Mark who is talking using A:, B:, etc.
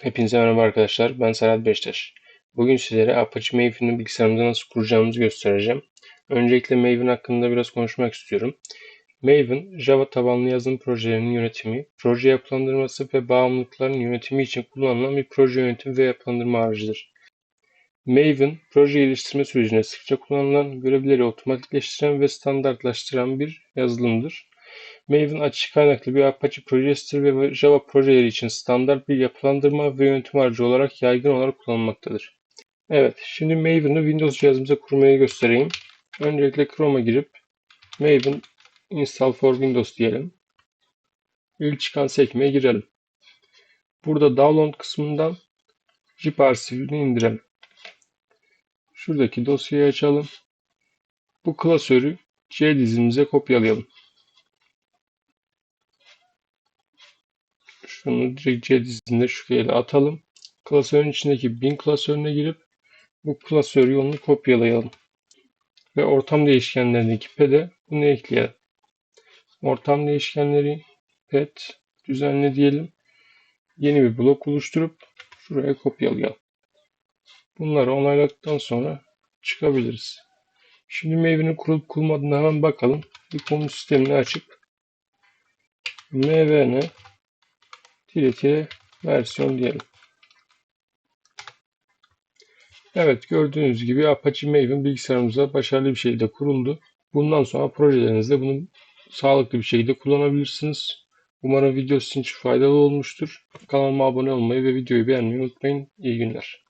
A: Hepinize merhaba arkadaşlar. Ben Serhat Beştaş. Bugün sizlere Apache Maven'ı bilgisayarımıza nasıl kuracağımızı göstereceğim. Öncelikle Maven hakkında biraz konuşmak istiyorum. Maven, Java tabanlı yazılım projelerinin yönetimi, proje yapılandırması ve bağımlılıkların yönetimi için kullanılan bir proje yönetim ve yapılandırma aracıdır. Maven, proje geliştirme sürecinde sıkça kullanılan, görevleri otomatikleştiren ve standartlaştıran bir yazılımdır. Maven açık kaynaklı bir Apache projesidir ve Java projeleri için standart bir yapılandırma ve yönetim aracı olarak yaygın olarak kullanılmaktadır. Evet, şimdi Maven'ı Windows cihazımıza kurmayı göstereyim. Öncelikle Chrome'a girip Maven install for Windows diyelim. İlk çıkan sekmeye girelim. Burada download kısmından zip arşivini indirelim. Şuradaki dosyayı açalım. Bu klasörü C dizimize kopyalayalım. Şunu direkt C dizinde şuraya da atalım. Klasörün içindeki bin klasörüne girip bu klasör yolunu kopyalayalım. Ve ortam değişkenlerindeki ped'e bunu ekleyelim. Ortam değişkenleri pet düzenle diyelim. Yeni bir blok oluşturup şuraya kopyalayalım. Bunları onayladıktan sonra çıkabiliriz. Şimdi Maven'in kurulup kurulmadığına hemen bakalım. Bir komut sistemini açıp mvn tire versiyon diyelim. Evet gördüğünüz gibi Apache Maven bilgisayarımıza başarılı bir şekilde kuruldu. Bundan sonra projelerinizde bunu sağlıklı bir şekilde kullanabilirsiniz. Umarım video sizin için faydalı olmuştur. Kanalıma abone olmayı ve videoyu beğenmeyi unutmayın. İyi günler.